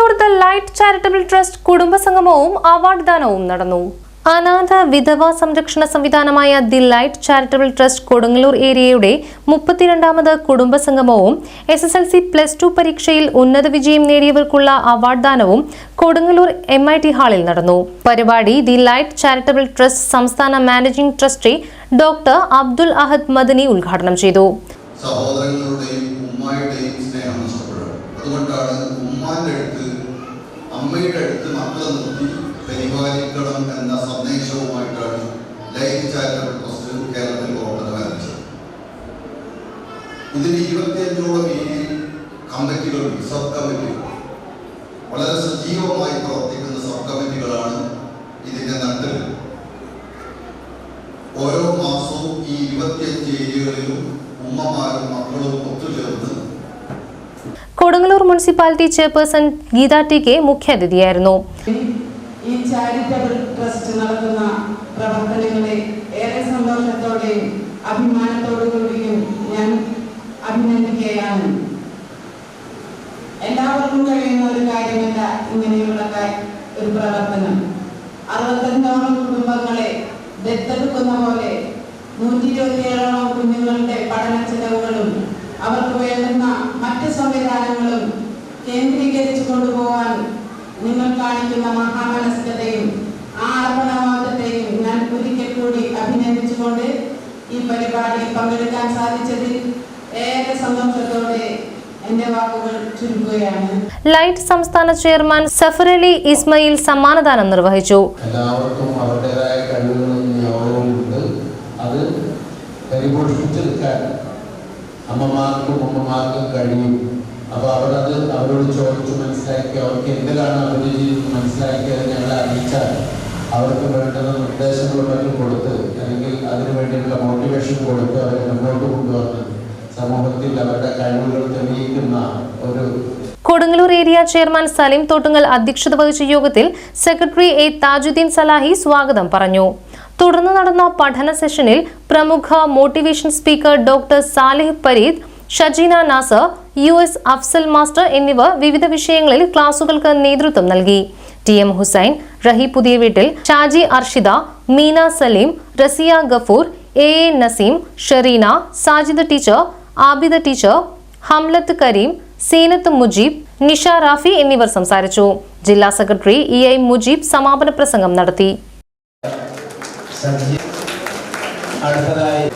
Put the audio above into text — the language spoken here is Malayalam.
Kodungallur the light charitable trust കുടുംബസംഗമവും award ദാനവും നടന്നു. അനാഥ വിധവ സംരക്ഷണ സംവിധാനമായ the light charitable trust Kodungallur ഏരിയയുടെ മുപ്പത്തിരണ്ടാമത് കുടുംബസംഗമവും S S L C plus two പരീക്ഷയിൽ ഉന്നത വിജയം നേടിയവർക്കുള്ള അവാർഡ് ദാനവും കൊടുങ്ങല്ലൂർ എം ഐ ടി ഹാളിൽ നടന്നു. പരിപാടി ദി ലൈറ്റ് ചാരിറ്റബിൾ ട്രസ്റ്റ് സംസ്ഥാന managing trustee doctor Abdul Ahad Madani ഉദ്ഘാടനം ചെയ്തു. സഹോദരങ്ങളുടെയും അമ്മയുടെ അടുത്ത് മക്കളെ നിർത്തി പരിപാലിക്കണം എന്ന സന്ദേശവുമായിട്ടാണ് ലൈഫ് ചാരിറ്റബിൾ ട്രസ്റ്റ് കേരളത്തിൽ പ്രവർത്തനം ആരംഭിച്ചത് ഇതിന് ഇരുപത്തിയഞ്ചോളം ഏരിയയിൽ കമ്മിറ്റികളും സബ് കമ്മിറ്റികളും വളരെ സജീവമായി പ്രവർത്തിക്കുന്ന സബ് കമ്മിറ്റികളാണ് ഇതിന്റെ നട്ടിൽ ഓരോ മാസവും ഈ ഇരുപത്തിയഞ്ച് ഏരിയകളിലും ഉമ്മമാരും മക്കളും ഒത്തുചേർന്ന് Kodungallur municipality chairperson Geetha T K മുഖ്യാതിഥിയായിരുന്നു. ഈ ട്രസ്റ്റ് നടത്തുന്ന പ്രവർത്തനങ്ങളെ ഏറെ ഞാൻ അഭിനന്ദിക്കുകയാണ്. എല്ലാവർക്കും കഴിയുന്ന ഒരു കാര്യമല്ല ഇങ്ങനെയുള്ള ഒരു പ്രവർത്തനം. അറുപത്തഞ്ചോളം കുടുംബങ്ങളെ ദത്തെടുക്കുന്ന പോലെ നൂറ്റി ഇരുപത്തിയേഴോളം കുഞ്ഞുങ്ങളുടെ പഠന ചെലവുകളും അവർക്ക് വേണ്ടുന്ന മറ്റ് സംവിധാനങ്ങളും കേന്ദ്രീകരിച്ചു കൊണ്ടുപോകാൻ നിങ്ങൾ കാണിക്കുന്ന മഹാമനസ്കതയും ആ അർപ്പണബോധത്തെയും ഞാൻ ഒരിക്കൽ കൂടി അഭിനന്ദിച്ചുകൊണ്ട് ഈ പരിപാടിയിൽ പങ്കെടുക്കാൻ സാധിച്ചതിൽ ഏറെ സന്തോഷത്തോടെ ലൈറ്റ് സംസ്ഥാന ചെയർമാൻ സഫറലി ഇസ്മയിൽ സമ്മാനദാനം നിർവഹിച്ചു. എല്ലാവർക്കും അവരുടേതായ കഴിവുകളും അത് പരിപോഷിപ്പിച്ചെടുക്കാൻ അമ്മമാർക്കും അമ്മമാർക്കും കഴിയും. അപ്പോൾ അവരത് അവരോട് ചോദിച്ചു മനസ്സിലാക്കി അവർക്ക് എന്തിലാണ് അഭിരുചി മനസ്സിലാക്കി അത് ഞങ്ങളെ അറിയിച്ചാൽ അവർക്ക് വേണ്ടുന്ന നിർദ്ദേശങ്ങൾ കൊടുത്ത് അല്ലെങ്കിൽ അതിനു വേണ്ടിയുള്ള മോട്ടിവേഷൻ കൊടുത്ത് അവരെ മുന്നോട്ട് കൊണ്ടുവന്ന് സമൂഹത്തിൽ അവരുടെ കഴിവുകൾ തെളിയിക്കുന്ന ഒരു കൊടുങ്ങല്ലൂർ ഏരിയ ചെയർമാൻ സലീം തോട്ടുങ്ങൽ അധ്യക്ഷത വഹിച്ച യോഗത്തിൽ സെക്രട്ടറി എ താജുദ്ദീൻ സലാഹി സ്വാഗതം പറഞ്ഞു. തുടർന്ന് നടന്ന പഠന സെഷനിൽ പ്രമുഖ motivation speaker doctor Salih Pareed Shajeena Nasar U S Afsal master എന്നിവർ വിവിധ വിഷയങ്ങളിൽ ക്ലാസുകൾക്ക് നേതൃത്വം നൽകി. ടി എം ഹുസൈൻ റഹി പുതിയ വീട്ടിൽ Shaji Arshida Meena Saleem Raziya Gafoor A A Naseem Shereena Sajid teacher Abida teacher Hamlath Kareem Seenath Mujeeb Nisha Rafi എന്നിവർ സംസാരിച്ചു. ജില്ലാ സെക്രട്ടറി ഇ ഐ മുജീബ് സമാപന പ്രസംഗം നടത്തി. സജീവ് അടുത്തതായി